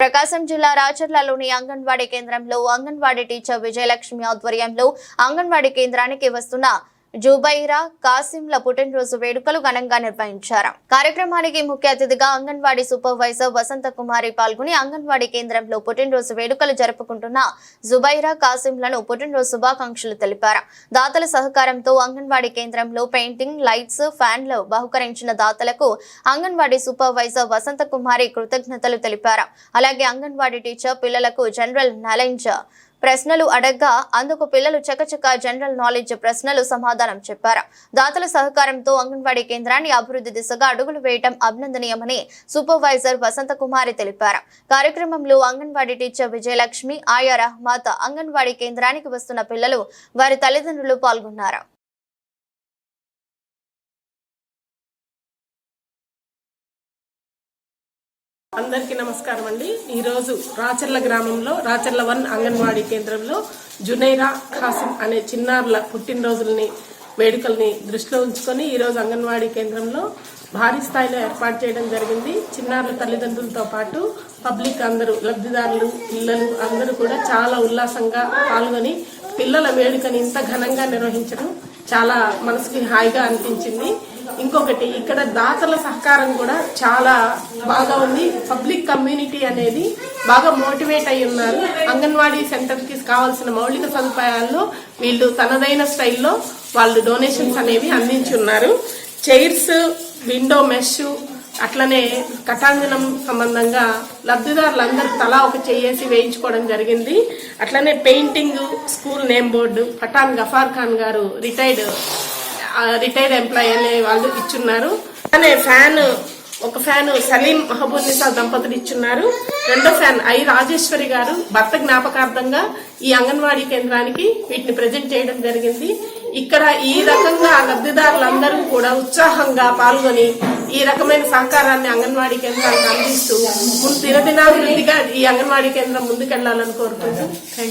ప్రకాశం జిల్లా రాచర్లలోని అంగన్వాడీ కేంద్రంలో అంగన్వాడీ టీచర్ విజయలక్ష్మి ఆధ్వర్యంలో అంగన్వాడీ కేంద్రానికి వస్తున్న జుబైరా కాసింల పుట్టినరోజు వేడుకలు ఘనంగా నిర్వహించారు. కార్యక్రమానికి ముఖ్య అతిథిగా అంగన్వాడీ సూపర్వైజర్ వసంత కుమారి పాల్గొని అంగన్వాడీ కేంద్రంలో పుట్టినరోజు వేడుకలు జరుపుకుంటున్న జుబైరా కాసింలను పుట్టినరోజు శుభాకాంక్షలు తెలిపారు. దాతల సహకారంతో అంగన్వాడీ కేంద్రంలో పెయింటింగ్ లైట్స్ ఫ్యాన్లు బహుకరించిన దాతలకు అంగన్వాడీ సూపర్వైజర్ వసంత కుమారి కృతజ్ఞతలు తెలిపారు. అలాగే అంగన్వాడీ టీచర్ పిల్లలకు జనరల్ నాలెడ్జ్ ప్రశ్నలు అడగ్గా అందుకు పిల్లలు చకచక జనరల్ నాలెడ్జ్ ప్రశ్నలు సమాధానం చెప్పారు. దాతల సహకారంతో అంగన్వాడీ కేంద్రాన్ని అభివృద్ధి దిశగా అడుగులు వేయటం అభినందనీయమని సూపర్వైజర్ వసంత కుమారి తెలిపారు. కార్యక్రమంలో అంగన్వాడీ టీచర్ విజయలక్ష్మి ఆయా రహమాత్ అంగన్వాడీ కేంద్రానికి వస్తున్న పిల్లలు వారి తల్లిదండ్రులు పాల్గొన్నారు. అందరికీ నమస్కారం అండి. ఈరోజు రాచర్ల గ్రామంలో రాచర్ల వన్ అంగన్వాడీ కేంద్రంలో జునైరా ఖాసిం అనే చిన్నారుల పుట్టినరోజుల్ని వేడుకల్ని దృష్టిలో ఉంచుకొని ఈరోజు అంగన్వాడీ కేంద్రంలో భారీ స్థాయిలో ఏర్పాటు చేయడం జరిగింది. చిన్నారుల తల్లిదండ్రులతో పాటు పబ్లిక్ అందరూ లబ్ధిదారులు పిల్లలు అందరూ కూడా చాలా ఉల్లాసంగా పాల్గొని పిల్లల వేడుకని ఇంత ఘనంగా నిర్వహించడం చాలా మనసుకి హాయిగా అనిపించింది. ఇంకొకటి ఇక్కడ దాతల సహకారం కూడా చాలా బాగా ఉంది. పబ్లిక్ కమ్యూనిటీ అనేది బాగా మోటివేట్ అయి ఉన్నారు. అంగన్వాడీ సెంటర్కి కావాల్సిన మౌలిక సదుపాయాల్లో వీళ్ళు తనదైన స్టైల్లో వాళ్ళు డొనేషన్స్ అనేవి అందించి ఉన్నారు. చైర్స్ విండో మెష్ అట్లనే కటాంజనం సంబంధంగా లబ్ధిదారులందరూ తలా ఒక చేసి వేయించుకోవడం జరిగింది. అట్లనే painting school name board Pathan Ghaffar Khan గారు రిటైర్డ్ రిటైర్డ్ ఎంప్లాయీ అనే వాళ్ళు ఇచ్చున్నారు. అనే ఫ్యాన్ ఒక ఫ్యాన్ సలీం మహబూబ్ నిసా దంపతులు ఇచ్చున్నారు. రెండో ఫ్యాన్ ఐ రాజేశ్వరి గారు భర్త జ్ఞాపకార్థంగా ఈ అంగన్వాడీ కేంద్రానికి వీటిని ప్రజెంట్ చేయడం జరిగింది. ఇక్కడ ఈ రకంగా లబ్ధిదారులందరూ కూడా ఉత్సాహంగా పాల్గొని ఈ రకమైన సహకారాన్ని అంగన్వాడీ కేంద్రానికి అందిస్తూ ముందు దినదినాభివృద్ధిగా ఈ అంగన్వాడీ కేంద్రం ముందుకెళ్ళాలని కోరుకుంటున్నాం.